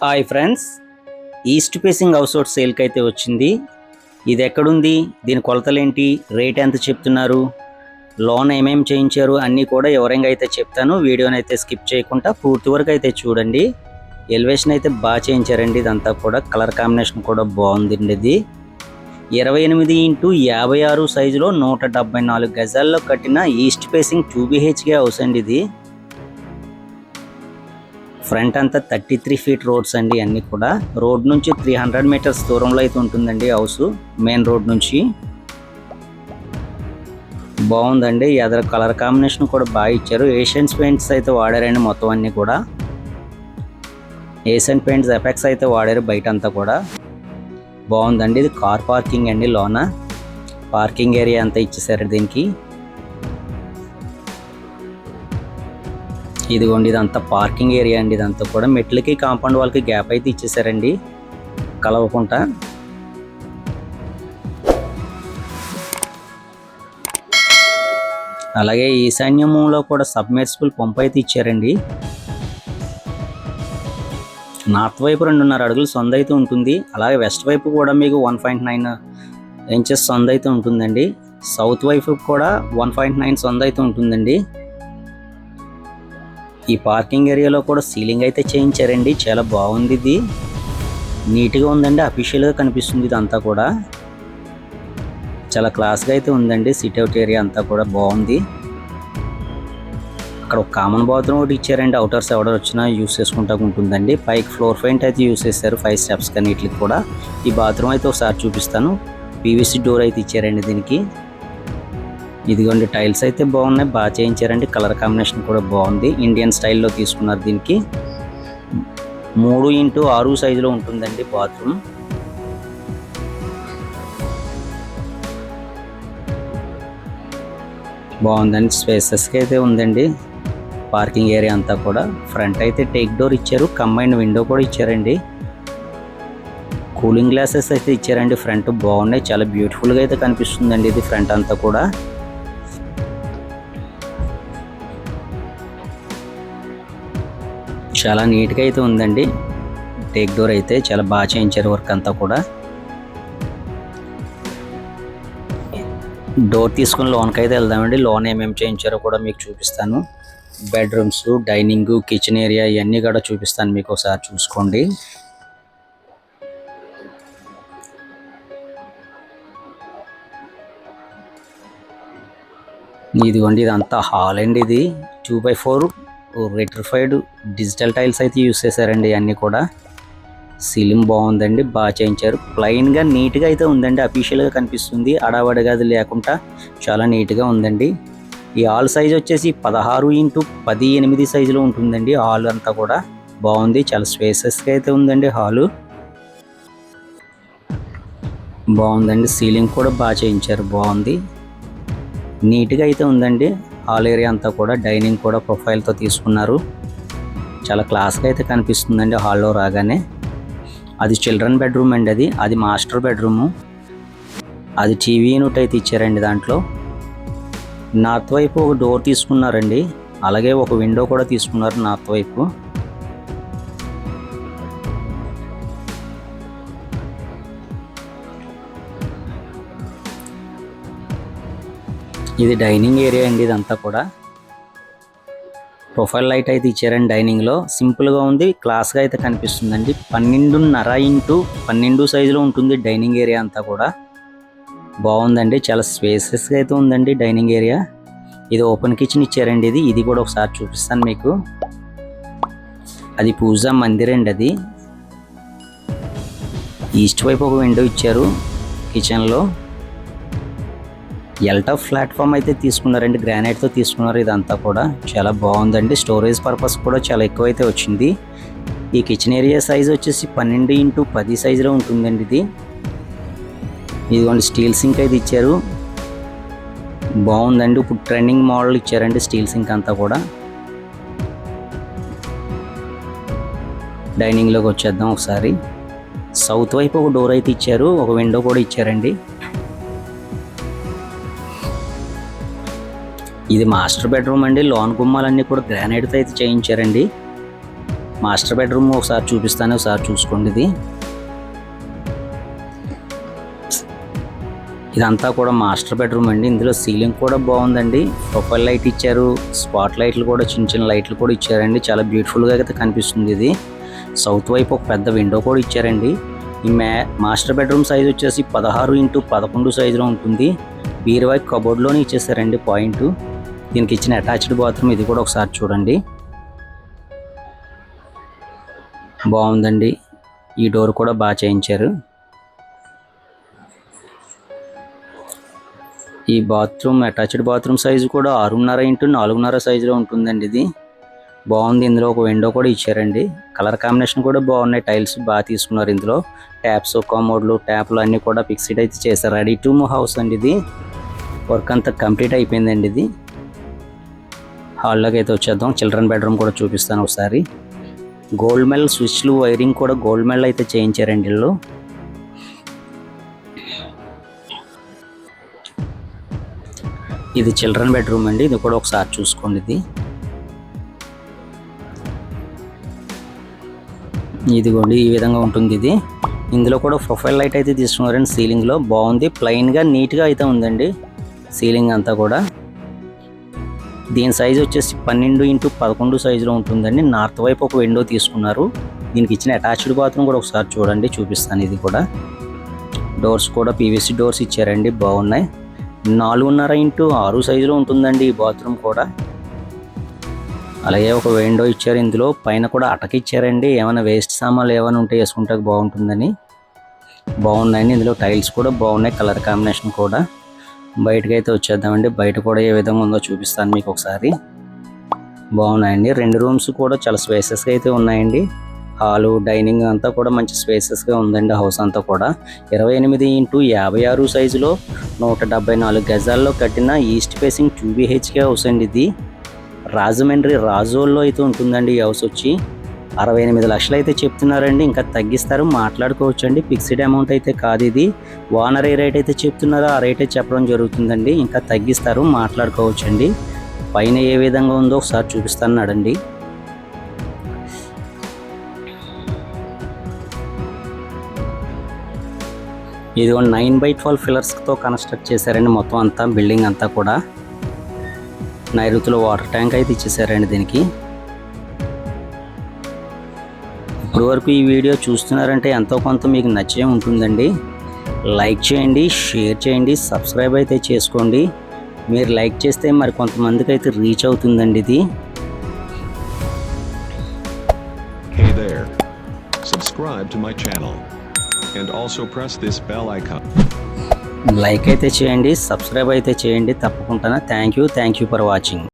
Hi friends. East facing house out సేల్కి అయితే వచ్చింది. ఇది ఎక్కడుంది? దీని కొలతలేంటి? రేట్ ఎంత చెప్తున్నారు? లోన్ ఏమేమి చేయించారు? అన్నీ కూడా వివరంగా అయితే చెప్తాను. వీడియోని అయితే స్కిప్ చేయకుండా పూర్తి వరకు అయితే చూడండి. ఎలివేషన్ అయితే బాగా చేయించారండి. ఇదంతా కూడా కలర్ కాంబినేషన్ కూడా బాగుందండి. ఇది ఇరవై ఎనిమిది ఇంటూ యాభై ఆరు సైజులో నూట డెబ్బై నాలుగు గజాల్లో కట్టిన east facing two BHK house అండి ఇది. ఫ్రంట్ అంతా థర్టీ త్రీ ఫీట్ రోడ్స్ అండి అన్ని కూడా. రోడ్ నుంచి త్రీ హండ్రెడ్ మీటర్స్ దూరంలో అయితే ఉంటుందండి హౌస్ మెయిన్ రోడ్ నుంచి. బాగుందండి ఎదర కలర్ కాంబినేషన్ కూడా బాగా ఇచ్చారు. ఏషియన్స్ పెయింట్స్ అయితే వాడారండి మొత్తం అన్నీ కూడా. ఏషియన్ పెయింట్స్ ఎఫెక్ట్స్ అయితే వాడారు బయట అంతా కూడా. బాగుందండి ఇది కార్ పార్కింగ్ అండి లోన. పార్కింగ్ ఏరియా అంతా ఇచ్చేసారు దీనికి. ఇదిగోండి ఇదంతా పార్కింగ్ ఏరియా అండి ఇదంతా కూడా. మెట్లకి కాంపౌండ్ వాళ్ళకి గ్యాప్ అయితే ఇచ్చేసారండి. కలవకుండా. అలాగే ఈశాన్యంలో కూడా సబ్మెర్సిబుల్ పంప్ అయితే ఇచ్చారండి. నార్త్ వైపు రెండున్నర అడుగులు సొంత అయితే ఉంటుంది. అలాగే వెస్ట్ వైపు కూడా మీకు వన్ పాయింట్ నైన్ ఇంచెస్ సొంత అయితే ఉంటుందండి. సౌత్ వైపు కూడా వన్ పాయింట్ నైన్ సొంత అయితే ఉంటుందండి. ఈ పార్కింగ్ ఏరియాలో కూడా సీలింగ్ అయితే చేయించారండి. చాలా బాగుంది ఇది. నీట్గా ఉందండి. అఫీషియల్గా కనిపిస్తుంది ఇదంతా కూడా. చాలా క్లాస్గా అయితే ఉందండి. సిట్ అవుట్ ఏరియా అంతా కూడా బాగుంది. అక్కడ ఒక కామన్ బాత్రూమ్ ఒకటి ఇచ్చారండి. అవుటర్స్ ఎవడర్ వచ్చినా యూస్ చేసుకుంటా ఉంటుందండి. పైకి ఫ్లోర్ పెయింట్ అయితే యూస్ చేశారు. ఫైవ్ స్టెప్స్ కానీ వీటికి కూడా. ఈ బాత్రూమ్ అయితే ఒకసారి చూపిస్తాను. పీవీసీ డోర్ అయితే ఇచ్చారండి దీనికి. ఇదిగోండి టైల్స్ అయితే బాగున్నాయి. బాగా చేయించారండి. కలర్ కాంబినేషన్ కూడా బాగుంది. ఇండియన్ స్టైల్లో తీసుకున్నారు దీనికి. మూడు ఇంటూ ఆరు సైజులో ఉంటుందండి బాత్రూమ్. బాగుందండి. స్పేసెస్కి అయితే ఉందండి. పార్కింగ్ ఏరియా అంతా కూడా. ఫ్రంట్ అయితే టేక్ డోర్ ఇచ్చారు. కంబైన్డ్ విండో కూడా ఇచ్చారండి. కూలింగ్ గ్లాసెస్ అయితే ఇచ్చారండి. ఫ్రంట్ బాగున్నాయి. చాలా బ్యూటిఫుల్గా అయితే కనిపిస్తుందండి ఇది ఫ్రంట్ అంతా కూడా. చాలా నీట్గా అయితే ఉందండి. టేక్ డోర్ అయితే చాలా బాగా చేయించారు వర్క్ అంతా కూడా. డోర్ తీసుకుని లోన్కి అయితే వెళ్దామండి. లోన్ ఏమేమి చేయించారో కూడా మీకు చూపిస్తాను. బెడ్రూమ్స్ డైనింగ్ కిచెన్ ఏరియా ఇవన్నీ కూడా చూపిస్తాను మీకు ఒకసారి చూసుకోండి. ఇదిగోండి ఇదంతా హాల్ అండి ఇది. Two by four vitrified digital tiles అయితే యూస్ చేశారండి అన్నీ కూడా. సీలింగ్ బాగుందండి బాగా చేయించారు. ప్లెయిన్గా నీట్గా అయితే ఉందండి అఫీషియల్గా కనిపిస్తుంది. అడావడిగా అది లేకుండా చాలా నీట్గా ఉందండి. ఈ హాల్ సైజ్ వచ్చేసి పదహారు ఇంటూ పది ఎనిమిది సైజులో ఉంటుందండి హాల్ అంతా కూడా. బాగుంది చాలా స్పేసెస్గా అయితే ఉందండి హాలు. బాగుందండి సీలింగ్ కూడా బాగా చేయించారు బాగుంది. నీట్గా అయితే ఉందండి. హాల్ ఏరియా అంతా కూడా డైనింగ్ కూడా ప్రొఫైల్తో తీసుకున్నారు. చాలా క్లాస్గా అయితే కనిపిస్తుందండి హాల్లో రాగానే. అది చిల్డ్రన్ బెడ్రూమ్ అండి అది. అది మాస్టర్ బెడ్రూము. అది టీవీ యూనిట్ అయితే ఇచ్చారండి దాంట్లో. నార్త్ వైపు ఒక డోర్ తీసుకున్నారండి. అలాగే ఒక విండో కూడా తీసుకున్నారు నార్త్ వైపు. ఇది డైనింగ్ ఏరియా అండి ఇదంతా కూడా. ప్రొఫైల్ లైట్ అయితే ఇచ్చారండి డైనింగ్లో సింపుల్గా ఉంది క్లాస్గా అయితే కనిపిస్తుందండి. పన్నెండున్నర ఇంటూ పన్నెండు సైజులో ఉంటుంది డైనింగ్ ఏరియా అంతా కూడా. బాగుందండి చాలా స్పేసెస్గా అయితే ఉందండి డైనింగ్ ఏరియా. ఇది ఓపెన్ కిచెన్ ఇచ్చారండి ఇది. ఇది కూడా ఒకసారి చూపిస్తాను మీకు. అది పూజా మందిర్ అండి అది. ఈస్ట్ వైపు ఒక విండో ఇచ్చారు కిచెన్లో ఎల్టా ప్లాట్ఫామ్ అయితే తీసుకున్నారండి. గ్రానైట్తో తీసుకున్నారు ఇదంతా కూడా. చాలా బాగుందండి. స్టోరేజ్ పర్పస్ కూడా చాలా ఎక్కువ అయితే వచ్చింది. ఈ కిచెన్ ఏరియా సైజ్ వచ్చేసి పన్నెండు ఇంటూ పది సైజులో ఉంటుందండి ఇది. ఇదిగోండి స్టీల్ సింక్ అయితే ఇచ్చారు. బాగుందండి. ఇప్పుడు ట్రెండింగ్ మోడల్ ఇచ్చారండి స్టీల్ సింక్ అంతా కూడా. డైనింగ్లోకి వచ్చేద్దాం ఒకసారి. సౌత్ వైపు ఒక డోర్ అయితే ఇచ్చారు. ఒక విండో కూడా ఇచ్చారండి. ఇది మాస్టర్ బెడ్రూమ్ అండి. లోన్ గుమ్మాలన్నీ కూడా గ్రానైట్తో అయితే చేయించారండి. మాస్టర్ బెడ్రూమ్ ఒకసారి చూపిస్తాను ఒకసారి చూసుకోండి ఇది. ఇదంతా కూడా మాస్టర్ బెడ్రూమ్ అండి. ఇందులో సీలింగ్ కూడా బాగుందండి. ప్రొఫైల్ లైట్ ఇచ్చారు స్పాట్ లైట్లు కూడా చిన్న చిన్న లైట్లు కూడా ఇచ్చారండి. చాలా బ్యూటిఫుల్గా అయితే కనిపిస్తుంది ఇది. సౌత్ వైపు ఒక పెద్ద విండో కూడా ఇచ్చారండి. ఈ మ్యా మాస్టర్ బెడ్రూమ్ సైజ్ వచ్చేసి పదహారు ఇంటూ పదకొండు సైజులో ఉంటుంది. బీరువాయి కబోర్డ్లోనే ఇచ్చేసారండి పాయింట్. దీనికి ఇచ్చిన అటాచ్డ్ బాత్రూమ్ ఇది కూడా ఒకసారి చూడండి. బాగుందండి. ఈ డోర్ కూడా బాగా చేయించారు. ఈ బాత్రూమ్ అటాచ్డ్ బాత్రూమ్ సైజు కూడా ఆరున్నర ఇంటూ నాలుగున్నర సైజులో ఉంటుందండి ఇది. బాగుంది. ఇందులో ఒక విండో కూడా ఇచ్చారండి. కలర్ కాంబినేషన్ కూడా బాగున్నాయి. టైల్స్ బాగా తీసుకున్నారు ఇందులో. ట్యాప్స్ కామోడ్లు ట్యాప్లు అన్నీ కూడా ఫిక్స్డ్ అయితే చేశారు. రెడీ టు మూవ్ హౌస్ అండి ఇది. వర్క్ అంతా కంప్లీట్ అయిపోయిందండి ఇది. హాల్లోకి అయితే వచ్చేద్దాం. చిల్డ్రన్ బెడ్రూమ్ కూడా చూపిస్తాను ఒకసారి. గోల్డ్ మెల్ స్విచ్లు వైరింగ్ కూడా గోల్డ్ మెల్ అయితే చేయించారండి వీళ్ళు. ఇది చిల్డ్రన్ బెడ్రూమ్ అండి. ఇది కూడా ఒకసారి చూసుకోండి ఇది. ఇదిగోండి ఈ విధంగా ఉంటుంది ఇది. ఇందులో కూడా ప్రొఫైల్ లైట్ అయితే తీసుకున్నారండి సీలింగ్లో. బాగుంది. ప్లెయిన్గా నీట్గా అయితే ఉందండి సీలింగ్ అంతా కూడా. దీని సైజ్ వచ్చేసి పన్నెండు ఇంటూ పదకొండు సైజులో ఉంటుందండి. నార్త్ వైపు ఒక విండో తీసుకున్నారు. దీనికి ఇచ్చిన అటాచ్డ్ బాత్రూమ్ కూడా ఒకసారి చూడండి చూపిస్తాను ఇది కూడా. డోర్స్ కూడా పీవీసీ డోర్స్ ఇచ్చారండి బాగున్నాయి. నాలుగున్నర ఇంటూ ఆరు సైజులో ఉంటుందండి ఈ బాత్రూమ్ కూడా. అలాగే ఒక విండో ఇచ్చారు ఇందులో పైన కూడా అటకిచ్చారండి. ఏమైనా వేస్ట్ సామాన్లు ఏమైనా ఉంటే వేసుకుంటే బాగుంటుందని. బాగున్నాయండి ఇందులో టైల్స్ కూడా బాగున్నాయి కలర్ కాంబినేషన్ కూడా. బయటకు అయితే వచ్చేద్దామండి. బయట కూడా ఏ విధంగా ఉందో చూపిస్తాను మీకు ఒకసారి. బాగున్నాయండి. రెండు రూమ్స్ కూడా చాలా స్పేసెస్గా అయితే ఉన్నాయండి. హాలు డైనింగ్ అంతా కూడా మంచి స్పేసెస్గా ఉందండి హౌస్ అంతా కూడా. ఇరవై ఎనిమిది ఇంటూ యాభై ఆరు సైజులో నూట డెబ్బై నాలుగు గజాల్లో కట్టిన east facing two BHK house అండి ఇది. రాజమండ్రి రాజోల్లో అయితే ఉంటుందండి ఈ హౌస్ వచ్చి. అరవై ఎనిమిది లక్షలు అయితే చెప్తున్నారండి. ఇంకా తగ్గిస్తారు. మాట్లాడుకోవచ్చు అండి ఫిక్స్డ్ అమౌంట్ అయితే కాదు ఇది. ఓనర్ ఏ రేట్ అయితే చెప్తున్నారో ఆ రేటే చెప్పడం జరుగుతుందండి. ఇంకా తగ్గిస్తారు. మాట్లాడుకోవచ్చు అండి పైన ఏ విధంగా ఉందో ఒకసారి చూపిస్తాన్నాడండి. ఇది నైన్ బై ట్వెల్వ్ ఫిల్లర్స్తో కన్స్ట్రక్ట్ చేశారండి మొత్తం అంతా బిల్డింగ్ అంతా కూడా. నైరుతిలో వాటర్ ట్యాంక్ అయితే ఇచ్చేసారండి దీనికి. ఇప్పుడు వరకు ఈ వీడియో చూస్తున్నారంటే ఎంతో కొంత మీకు నచ్చే ఉంటుందండి లైక్ చేయండి షేర్ చేయండి సబ్స్క్రైబ్ అయితే చేసుకోండి మీరు లైక్ చేస్తే మరి కొంతమందికి అయితే రీచ్ అవుతుందండి ఇది Hey there. Subscribe to my channel. And also press this bell icon. Like అయితే చేయండి సబ్స్క్రైబ్ అయితే చేయండి తప్పకుండా thank you thank you for watching